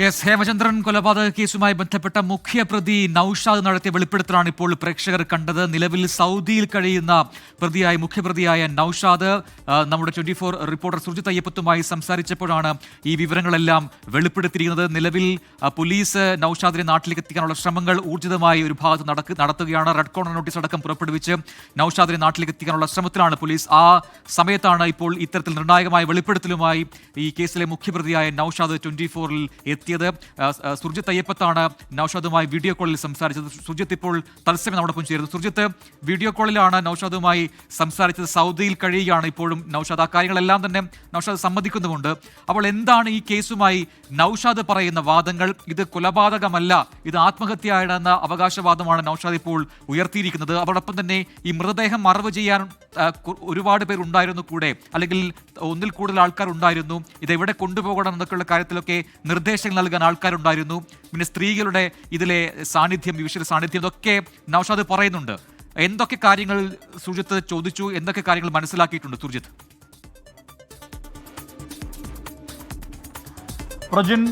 S Hemachandran കൊലപാതക കേസുമായി ബന്ധപ്പെട്ട മുഖ്യപ്രതി നൌഷാദ് നടത്തിയ വെളിപ്പെടുത്തലാണ് ഇപ്പോൾ പ്രേക്ഷകർ കണ്ടത്. നിലവിൽ സൗദിയിൽ കഴിയുന്ന പ്രതിയായ മുഖ്യപ്രതിയായ നൌഷാദ് നമ്മുടെ ട്വന്റി ഫോർ റിപ്പോർട്ടർ സുജിത് അയ്യപ്പത്തുമായി സംസാരിച്ചപ്പോഴാണ് ഈ വിവരങ്ങളെല്ലാം വെളിപ്പെടുത്തിയിരിക്കുന്നത്. നിലവിൽ പോലീസ് നൌഷാദിനെ നാട്ടിലേക്ക് എത്തിക്കാനുള്ള ശ്രമങ്ങൾ ഊർജിതമായി ഒരു ഭാഗത്ത് നടക്ക് നടത്തുകയാണ്. റെഡ് കോർണർ നോട്ടീസ് അടക്കം പുറപ്പെടുവിച്ച് നൌഷാദിനെ നാട്ടിലേക്ക് എത്തിക്കാനുള്ള ശ്രമത്തിലാണ് പോലീസ്. ആ സമയത്താണ് ഇപ്പോൾ ഇത്തരത്തിൽ നിർണായകമായ വെളിപ്പെടുത്തലുമായി ഈ കേസിലെ മുഖ്യപ്രതിയായ നൌഷാദ് ട്വന്റി ഫോറിൽ എത്തിയത്. സുർജിത്ത് അയ്യപ്പത്താണ് നൌഷാദുമായി വീഡിയോ കോളിൽ സംസാരിച്ചത്. സുർജിത്ത് ഇപ്പോൾ തത്സമയം നമ്മോടൊപ്പം ചേരുന്നു. സുർജിത്ത് വീഡിയോ കോളിലാണ് നൌഷാദുമായി സംസാരിച്ചത്. സൗദിയിൽ കഴിയുകയാണ് ഇപ്പോഴും നൌഷാദ്. ആ കാര്യങ്ങളെല്ലാം തന്നെ നൌഷാദ് സമ്മതിക്കുന്നുമുണ്ട്. അപ്പോൾ എന്താണ് ഈ കേസുമായി നൌഷാദ് പറയുന്ന വാദങ്ങൾ? ഇത് കൊലപാതകമല്ല ഇത് ആത്മഹത്യയാണെന്ന അവകാശവാദമാണ് നൌഷാദ് ഇപ്പോൾ ഉയർത്തിയിരിക്കുന്നത്. അതോടൊപ്പം തന്നെ ഈ മൃതദേഹം മറവ് ചെയ്യാൻ ഒരുപാട് പേർ ഉണ്ടായിരുന്നു കൂടെ. അല്ലെങ്കിൽ ഒന്നിൽ കൂടുതൽ ആൾക്കാർ ഉണ്ടായിരുന്നു. ഇത് എവിടെ കൊണ്ടുപോകണം എന്നൊക്കെയുള്ള കാര്യത്തിലൊക്കെ നിർദ്ദേശങ്ങൾ നൽകാൻ ആൾക്കാരുണ്ടായിരുന്നു. പിന്നെ സ്ത്രീകളുടെ ഇതിലെ സാന്നിധ്യം വിഷയ സാന്നിധ്യം ഇതൊക്കെ നൌഷാദ് പറയുന്നുണ്ട്. എന്തൊക്കെ കാര്യങ്ങൾ സുജിത്ത് ചോദിച്ചു? എന്തൊക്കെ കാര്യങ്ങൾ മനസ്സിലാക്കിയിട്ടുണ്ട് സുജിത്ത്? പ്രജിൻ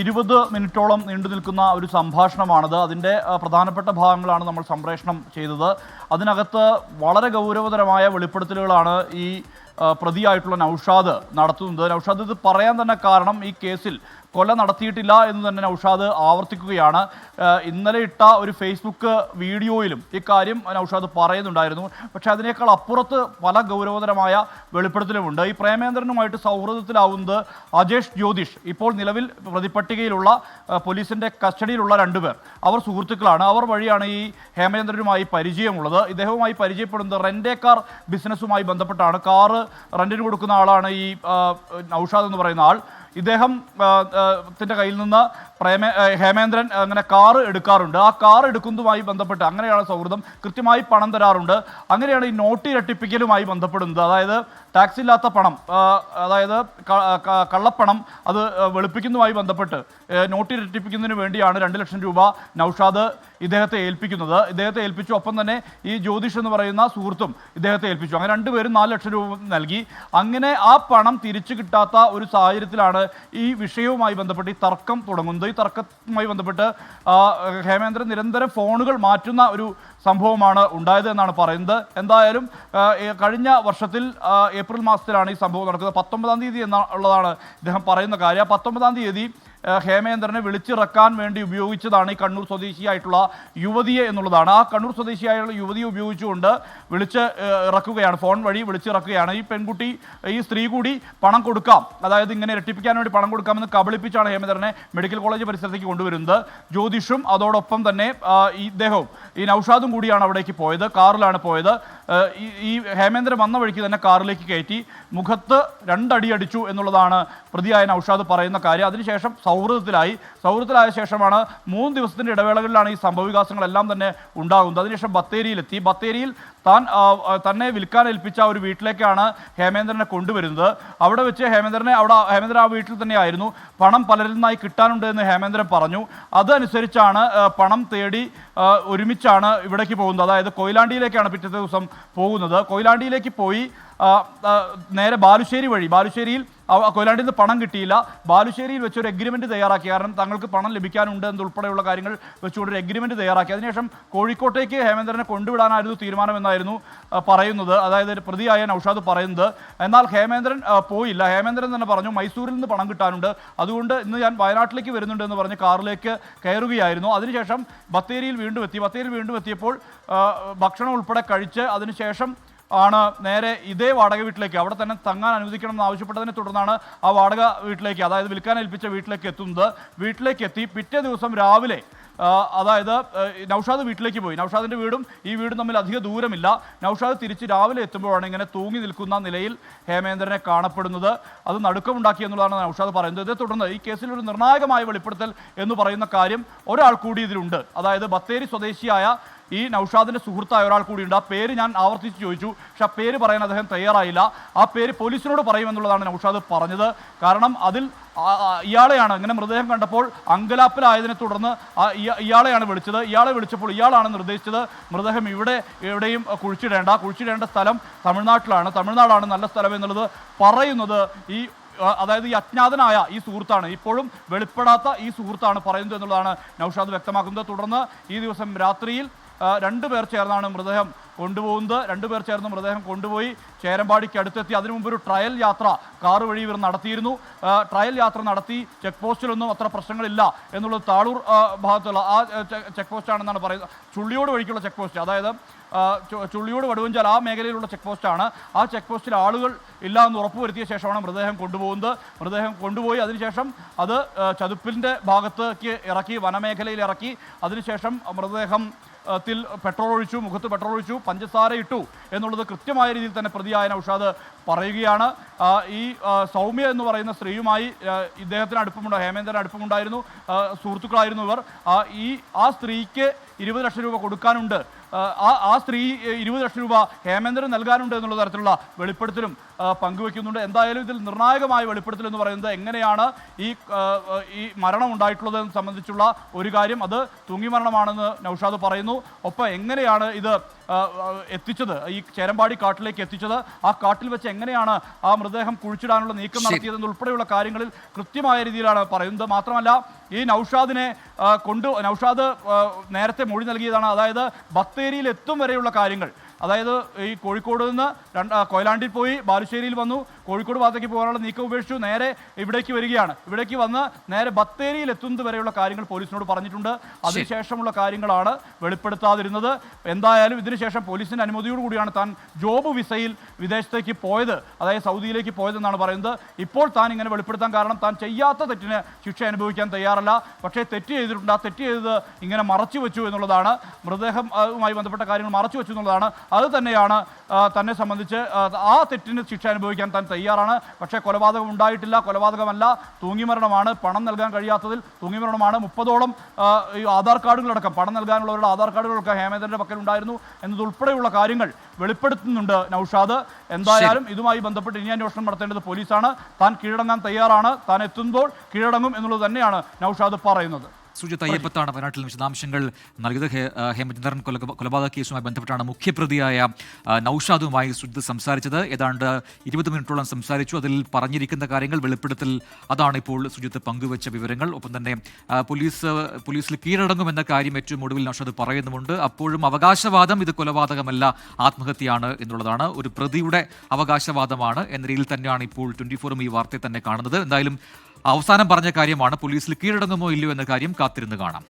ഇരുപത് മിനിറ്റോളം നീണ്ടു നിൽക്കുന്ന ഒരു സംഭാഷണമാണത്. അതിന്റെ പ്രധാനപ്പെട്ട ഭാഗങ്ങളാണ് നമ്മൾ സംപ്രേഷണം ചെയ്തത്. അതിനകത്ത് വളരെ ഗൗരവതരമായ വെളിപ്പെടുത്തലുകളാണ് ഈ പ്രതിയായിട്ടുള്ള നൌഷാദ് നടത്തുന്നത്. നൌഷാദ് ഇത് പറയാൻ തന്നെ കാരണം ഈ കേസിൽ കൊല നടത്തിയിട്ടില്ല എന്ന് തന്നെ നൌഷാദ് ആവർത്തിക്കുകയാണ്. ഇന്നലെ ഇട്ട ഒരു ഫേസ്ബുക്ക് വീഡിയോയിലും ഇക്കാര്യം നൌഷാദ് പറയുന്നുണ്ടായിരുന്നു. പക്ഷേ അതിനേക്കാൾ അപ്പുറത്ത് പല ഗൗരവതരമായ വെളിപ്പെടുത്തലുമുണ്ട്. ഈ പ്രേമേന്ദ്രനുമായിട്ട് സൗഹൃദത്തിലാവുന്നത് അജേഷ് ജ്യോതിഷ്. ഇപ്പോൾ നിലവിൽ പ്രതിപട്ടികയിലുള്ള പോലീസിന്റെ കസ്റ്റഡിയിലുള്ള രണ്ടുപേർ. അവർ സുഹൃത്തുക്കളാണ്. അവർ വഴിയാണ് ഈ ഹേമചന്ദ്രനുമായി പരിചയമുള്ളത്. ഇദ്ദേഹവുമായി പരിചയപ്പെടുന്നത് റെന്റെ കാർ ബിസിനസ്സുമായി ബന്ധപ്പെട്ടാണ്. കാറ് റെന്റിന് കൊടുക്കുന്ന ആളാണ് ഈ നൗഷാദ് എന്ന് പറയുന്ന ആൾ. ഇദ്ദേഹം ആ, കയ്യിൽ നിന്ന് പ്രേമേ ഹേമേന്ദ്രൻ അങ്ങനെ കാറ് എടുക്കാറുണ്ട്. ആ കാർ എടുക്കുന്നതുമായി ബന്ധപ്പെട്ട് അങ്ങനെയാണ് സൗഹൃദം കൃത്യമായി പണം തരാറുണ്ട്. അങ്ങനെയാണ് ഈ നോട്ട് ഇരട്ടിപ്പിക്കലുമായി ബന്ധപ്പെടുന്നത്. അതായത് ടാക്സ് ഇല്ലാത്ത പണം അതായത് കള്ളപ്പണം അത് വെളുപ്പിക്കുന്നതുമായി ബന്ധപ്പെട്ട് നോട്ട് ഇരട്ടിപ്പിക്കുന്നതിന് വേണ്ടിയാണ് രണ്ട് ലക്ഷം രൂപ നൌഷാദ് ഇദ്ദേഹത്തെ ഏൽപ്പിക്കുന്നത്. ഇദ്ദേഹത്തെ ഏൽപ്പിച്ചു. ഒപ്പം തന്നെ ഈ ജ്യോതിഷ് എന്ന് പറയുന്ന സുഹൃത്തും ഇദ്ദേഹത്തെ ഏൽപ്പിച്ചു. അങ്ങനെ രണ്ടുപേരും നാല് ലക്ഷം രൂപ നൽകി. അങ്ങനെ ആ പണം തിരിച്ചു കിട്ടാത്ത ഒരു സാഹചര്യത്തിലാണ് ഈ വിഷയവുമായി ബന്ധപ്പെട്ട് ഈ തർക്കം തുടങ്ങുന്നത്. ഈ തർക്കവുമായി ബന്ധപ്പെട്ട് ഹേമേന്ദ്രൻ നിരന്തരം ഫോണുകൾ മാറ്റുന്ന ഒരു സംഭവമാണ് ഉണ്ടായത് എന്നാണ് പറയുന്നത്. എന്തായാലും കഴിഞ്ഞ വർഷത്തിൽ ഏപ്രിൽ മാസത്തിലാണ് ഈ സംഭവം നടക്കുന്നത്. പത്തൊമ്പതാം തീയതി എന്നുള്ളതാണ് ഇദ്ദേഹം പറയുന്ന കാര്യം. പത്തൊമ്പതാം തീയതി ഹേമേന്ദ്രനെ വിളിച്ചിറക്കാൻ വേണ്ടി ഉപയോഗിച്ചതാണ് ഈ കണ്ണൂർ സ്വദേശിയായിട്ടുള്ള യുവതിയെ എന്നുള്ളതാണ്. ആ കണ്ണൂർ സ്വദേശിയായുള്ള യുവതിയെ ഉപയോഗിച്ചുകൊണ്ട് വിളിച്ച് ഇറക്കുകയാണ്. ഫോൺ വഴി വിളിച്ചിറക്കുകയാണ്. ഈ പെൺകുട്ടി ഈ സ്ത്രീ കൂടി പണം കൊടുക്കാം. അതായത് ഇങ്ങനെ ഇരട്ടിപ്പിക്കാൻ വേണ്ടി പണം കൊടുക്കാമെന്ന് കബളിപ്പിച്ചാണ് ഹേമേന്ദ്രനെ മെഡിക്കൽ കോളേജ് പരിസരത്തേക്ക് കൊണ്ടുവരുന്നത്. ജ്യോതിഷും അതോടൊപ്പം തന്നെ ഇദ്ദേഹവും ഈ നൌഷാദും കൂടിയാണ് അവിടേക്ക് പോയത് കാറിലാണ് പോയത്. ഈ ഹേമേന്ദ്രൻ വന്ന വഴിക്ക് തന്നെ കാറിലേക്ക് കയറ്റി മുഖത്ത് രണ്ടടി അടിച്ചു എന്നുള്ളതാണ് പ്രതിയായ നൌഷാദ് പറയുന്ന കാര്യം. അതിനുശേഷം സൗഹൃദത്തിലായി. സൗഹൃദത്തിലായ ശേഷമാണ് മൂന്ന് ദിവസത്തിന്റെ ഇടവേളകളിലാണ് ഈ സംഭവവികാസങ്ങളെല്ലാം തന്നെ ഉണ്ടാകുന്നത്. അതിനുശേഷം ബത്തേരിയിലെത്തി. ബത്തേരിയിൽ താൻ തന്നെ വിൽക്കാൻ ഏൽപ്പിച്ച ഒരു വീട്ടിലേക്കാണ് ഹേമേന്ദ്രനെ കൊണ്ടുവരുന്നത്. അവിടെ വെച്ച് ഹേമേന്ദ്രനെ അവിടെ ഹേമേന്ദ്രൻ ആ വീട്ടിൽ തന്നെയായിരുന്നു. പണം പലരിൽ നിന്നായി കിട്ടാനുണ്ട് എന്ന് ഹേമേന്ദ്രൻ പറഞ്ഞു. അതനുസരിച്ചാണ് പണം തേടി ഒരുമിച്ചാണ് ഇവിടേക്ക് പോകുന്നത്. അതായത് കൊയിലാണ്ടിയിലേക്കാണ് പിറ്റത്തെ ദിവസം പോകുന്നത്. കൊയിലാണ്ടിയിലേക്ക് പോയി നേരെ ബാലുശ്ശേരി വഴി. ബാലുശ്ശേരിയിൽ കൊയിലാണ്ടിയിൽ നിന്ന് പണം കിട്ടിയില്ല. ബാലുശ്ശേരിയിൽ വെച്ചൊരു ഒരു എഗ്രിമെന്റ് തയ്യാറാക്കി. കാരണം തങ്ങൾക്ക് പണം ലഭിക്കാനുണ്ട് എന്നുൾപ്പെടെയുള്ള കാര്യങ്ങൾ വെച്ചുകൊണ്ട് ഒരു എഗ്രിമെന്റ് തയ്യാറാക്കി. അതിനുശേഷം കോഴിക്കോട്ടേക്ക് ഹേമേന്ദ്രനെ കൊണ്ടുവിടാനായിരുന്നു തീരുമാനമെന്നായിരുന്നു പറയുന്നത്. അതായത് പ്രതിയായ നൌഷാദ് പറയുന്നത്. എന്നാൽ ഹേമേന്ദ്രൻ പോയില്ല. ഹേമേന്ദ്രൻ തന്നെ പറഞ്ഞു മൈസൂരിൽ നിന്ന് പണം കിട്ടാനുണ്ട്. അതുകൊണ്ട് ഇന്ന് ഞാൻ വയനാട്ടിലേക്ക് വരുന്നുണ്ട് എന്ന് പറഞ്ഞ് കാറിലേക്ക് കയറുകയായിരുന്നു. അതിനുശേഷം ബത്തേരിയിൽ വീണ്ടും എത്തി. ബത്തേരിയിൽ വീണ്ടും എത്തിയപ്പോൾ ഭക്ഷണം ഉൾപ്പെടെ കഴിച്ച് അതിനുശേഷം ആണ് നേരെ ഇതേ വാടക വീട്ടിലേക്ക് അവിടെ തന്നെ തങ്ങാൻ അനുവദിക്കണം എന്ന് ആവശ്യപ്പെട്ടതിനെ തുടർന്നാണ് ആ വാടക വീട്ടിലേക്ക് അതായത് വിൽക്കാൻ ഏൽപ്പിച്ച വീട്ടിലേക്ക് എത്തുന്നത്. വീട്ടിലേക്ക് എത്തി പിറ്റേ ദിവസം രാവിലെ അതായത് നൌഷാദ് വീട്ടിലേക്ക് പോയി. നൗഷാദിന്റെ വീടും ഈ വീടും തമ്മിൽ അധിക ദൂരമില്ല. നൗഷാദ് തിരിച്ച് രാവിലെ എത്തുമ്പോഴാണ് ഇങ്ങനെ തൂങ്ങി നിൽക്കുന്ന നിലയിൽ ഹേമേന്ദ്രനെ കാണപ്പെടുന്നത്. അത് നടുക്കമുണ്ടാക്കി എന്നുള്ളതാണ് നൗഷാദ് പറയുന്നത്. ഇതേ തുടർന്ന് ഈ കേസിൽ ഒരു നിർണായകമായ വെളിപ്പെടുത്തൽ എന്ന് പറയുന്ന കാര്യം ഒരാൾ കൂടി ഇതിലുണ്ട്. അതായത് ബത്തേരി സ്വദേശിയായ ഈ നൌഷാദിന്റെ സുഹൃത്തായ ഒരാൾ കൂടിയുണ്ട്. ആ പേര് ഞാൻ ആവർത്തിച്ച് ചോദിച്ചു. പക്ഷെ ആ പേര് പറയാൻ അദ്ദേഹം തയ്യാറായില്ല. ആ പേര് പോലീസിനോട് പറയുമെന്നുള്ളതാണ് നൌഷാദ് പറഞ്ഞത്. കാരണം അതിൽ ഇയാളെയാണ് ഇങ്ങനെ മൃതദേഹം കണ്ടപ്പോൾ അങ്കലാപ്പിലായതിനെ തുടർന്ന് ഇയാളെയാണ് വിളിച്ചത്. ഇയാളെ വിളിച്ചപ്പോൾ ഇയാളാണ് നിർദ്ദേശിച്ചത്. മൃതദേഹം ഇവിടെ എവിടെയും കുഴിച്ചിടേണ്ട കുഴിച്ചിടേണ്ട സ്ഥലം തമിഴ്നാട്ടിലാണ്. തമിഴ്നാടാണ് നല്ല സ്ഥലം എന്നുള്ളത് പറയുന്നത് ഈ അതായത് ഈ അജ്ഞാതനായ ഈ സുഹൃത്താണ്. ഇപ്പോഴും വെളിപ്പെടാത്ത ഈ സുഹൃത്താണ് പറയുന്നത് എന്നുള്ളതാണ് നൌഷാദ് വ്യക്തമാക്കുന്നത്. തുടർന്ന് ഈ ദിവസം രാത്രിയിൽ രണ്ടുപേർ ചേർന്നാണ് മൃതദേഹം കൊണ്ടുപോകുന്നത്. രണ്ടുപേർ ചേർന്ന് മൃതദേഹം കൊണ്ടുപോയി ചേരമ്പാടിക്ക് അടുത്തെത്തി. അതിനു മുമ്പ് ഒരു ട്രയൽ യാത്ര കാർ വഴി ഇവർ നടത്തിയിരുന്നു. ട്രയൽ യാത്ര നടത്തി ചെക്ക് പോസ്റ്റിലൊന്നും അത്ര പ്രശ്നങ്ങളില്ല എന്നുള്ളത് താളൂർ ഭാഗത്തുള്ള ആ ചെക്ക് പോസ്റ്റാണെന്നാണ് പറയുന്നത്. ചുള്ളിയോട് വഴിക്കുള്ള ചെക്ക് പോസ്റ്റ്. അതായത് ചുള്ളിയോട് വടുവഞ്ചാൽ ആ മേഖലയിലുള്ള ചെക്ക് പോസ്റ്റാണ് ആ ചെക്ക് പോസ്റ്റിൽ ആളുകൾ ഇല്ല എന്ന് ഉറപ്പുവരുത്തിയ ശേഷമാണ് മൃതദേഹം കൊണ്ടുപോകുന്നത്. മൃതദേഹം കൊണ്ടുപോയി അതിനുശേഷം അത് ചതുപ്പിന്റെ ഭാഗത്തേക്ക് ഇറക്കി വനമേഖലയിൽ ഇറക്കി. അതിനുശേഷം മൃതദേഹം ത്തിൽ പെട്രോൾ ഒഴിച്ചു മുഖത്ത് പെട്രോൾ ഒഴിച്ചു പഞ്ചസാര ഇട്ടു എന്നുള്ളത് കൃത്യമായ രീതിയിൽ തന്നെ പ്രതിയായ നൌഷാദ് പറയുകയാണ്. ഈ സൗമ്യ എന്ന് പറയുന്ന സ്ത്രീയുമായി ഇദ്ദേഹത്തിന് അടുപ്പമുണ്ട് ഹേമേന്ദ്രന് അടുപ്പമുണ്ടായിരുന്നു സുഹൃത്തുക്കളായിരുന്നു ഇവർ. ഈ ആ സ്ത്രീക്ക് ഇരുപത് ലക്ഷം രൂപ കൊടുക്കാനുണ്ട്. ആ, സ്ത്രീ ഇരുപത് ലക്ഷം രൂപ ഹേമേന്ദ്രൻ നൽകാനുണ്ട് എന്നുള്ള തരത്തിലുള്ള വെളിപ്പെടുത്തലും പങ്കുവെക്കുന്നുണ്ട്. എന്തായാലും ഇതിൽ നിർണായകമായ വെളിപ്പെടുത്തൽ എന്ന് പറയുന്നത് എങ്ങനെയാണ് ഈ ഈ മരണം ഉണ്ടായിട്ടുള്ളത് സംബന്ധിച്ചുള്ള ഒരു കാര്യം. അത് തൂങ്ങിമരണമാണെന്ന് നൌഷാദ് പറയുന്നു. ഒപ്പം എങ്ങനെയാണ് ഇത് എത്തിച്ചത് ഈ ചേരമ്പാടി കാട്ടിലേക്ക് എത്തിച്ചത്. ആ കാട്ടിൽ വെച്ച് എങ്ങനെയാണ് ആ മൃതദേഹം കുഴിച്ചിടാനുള്ള നീക്കം. നടത്തിയതെന്ന് ഉൾപ്പെടെയുള്ള കാര്യങ്ങളിൽ കൃത്യമായ രീതിയിലാണ് പറയുന്നത്. മാത്രമല്ല ഈ നൌഷാദിനെ കൊണ്ട് നൌഷാദ് നേരത്തെ മൊഴി നൽകിയതാണ്. അതായത് ബത്തേരിയിൽ എത്തും വരെയുള്ള കാര്യങ്ങൾ. അതായത് ഈ കോഴിക്കോട് നിന്ന് രണ്ട് ആ, പോയി ബാലുശ്ശേരിയിൽ വന്നു. കോഴിക്കോട് ഭാഗത്തേക്ക് പോകാനുള്ള നീക്കം ഉപേക്ഷിച്ചു. നേരെ ഇവിടേക്ക് വരികയാണ്. ഇവിടേക്ക് വന്ന് നേരെ ബത്തേരിയിൽ എത്തുന്നത് വരെയുള്ള കാര്യങ്ങൾ പോലീസിനോട് പറഞ്ഞിട്ടുണ്ട്. അതിനുശേഷമുള്ള കാര്യങ്ങളാണ് വെളിപ്പെടുത്താതിരുന്നത്. എന്തായാലും ഇതിനുശേഷം പോലീസിന്റെ അനുമതിയോട് കൂടിയാണ് താൻ ജോബ് വിസയിൽ വിദേശത്തേക്ക് പോയത്. അതായത് സൗദിയിലേക്ക് പോയതെന്നാണ് പറയുന്നത്. ഇപ്പോൾ താൻ ഇങ്ങനെ വെളിപ്പെടുത്താൻ കാരണം താൻ ചെയ്യാത്ത തെറ്റിന് ശിക്ഷ അനുഭവിക്കാൻ തയ്യാറല്ല. പക്ഷേ തെറ്റ് ചെയ്തിട്ടുണ്ട്. ആ തെറ്റ് ചെയ്തത് ഇങ്ങനെ മറച്ചു വെച്ചു എന്നുള്ളതാണ്. മൃതദേഹവുമായി ബന്ധപ്പെട്ട കാര്യങ്ങൾ മറച്ചു വെച്ചു എന്നുള്ളതാണ്. അത് തന്നെയാണ് തന്നെ സംബന്ധിച്ച് ആ, ആ തെറ്റിന് ശിക്ഷ അനുഭവിക്കാൻ താൻ തയ്യാറാണ്. പക്ഷേ കൊലപാതകം ഉണ്ടായിട്ടില്ല. കൊലപാതകമല്ല. തൂങ്ങിമരണമാണ് പണം നൽകാൻ കഴിയാത്തതിൽ തൂങ്ങിമരണമാണ്. മുപ്പതോളം ഈ ആധാർ കാർഡുകളടക്കം പണം നൽകാനുള്ളവരുടെ ആധാർ കാർഡുകളൊക്കെ ഹേമേന്ദ്രന്റെ പക്കൽ ഉണ്ടായിരുന്നു എന്നതുൾപ്പെടെയുള്ള കാര്യങ്ങൾ വെളിപ്പെടുത്തുന്നുണ്ട് നൌഷാദ്. എന്തായാലും ഇതുമായി ബന്ധപ്പെട്ട് ഇനി അന്വേഷണം നടത്തേണ്ടത് പോലീസാണ്. താൻ കീഴടങ്ങാൻ തയ്യാറാണ്. താൻ എത്തുമ്പോൾ കീഴടങ്ങും എന്നുള്ളത് തന്നെയാണ് നൌഷാദ് പറയുന്നത്. സുജിത് അയ്യപ്പത്താണ് വയനാട്ടിൽ വിശദാംശങ്ങൾ നൽകിയത്. ഹേമചന്ദ്രൻ കൊല കൊലപാതക കേസുമായി ബന്ധപ്പെട്ടാണ് മുഖ്യപ്രതിയായ നൌഷാദുമായി സുജിത് സംസാരിച്ചത്. ഏതാണ്ട് ഇരുപത് മിനിറ്റോളം സംസാരിച്ചു. അതിൽ പറഞ്ഞിരിക്കുന്ന കാര്യങ്ങൾ വെളിപ്പെടുത്തൽ അതാണ് ഇപ്പോൾ സുജിത്ത് പങ്കുവച്ച വിവരങ്ങൾ. ഒപ്പം തന്നെ പോലീസ് പോലീസിൽ കീഴടങ്ങുമെന്ന കാര്യം ഏറ്റവും ഒടുവിൽ നൌഷാദ് പറയുന്നുമുണ്ട്. അപ്പോഴും അവകാശവാദം ഇത് കൊലപാതകമല്ല ആത്മഹത്യയാണ് എന്നുള്ളതാണ്. ഒരു പ്രതിയുടെ അവകാശവാദമാണ് എന്ന രീതിയിൽ തന്നെയാണ് ഇപ്പോൾ ട്വന്റി ഫോറും ഈ വാർത്തയെ തന്നെ കാണുന്നത്. എന്തായാലും അവസാനം പറഞ്ഞ കാര്യമാണ് പോലീസിൽ കീഴടങ്ങുമോ ഇല്ലയോ എന്ന കാര്യം കാത്തിരുന്ന് കാണാം.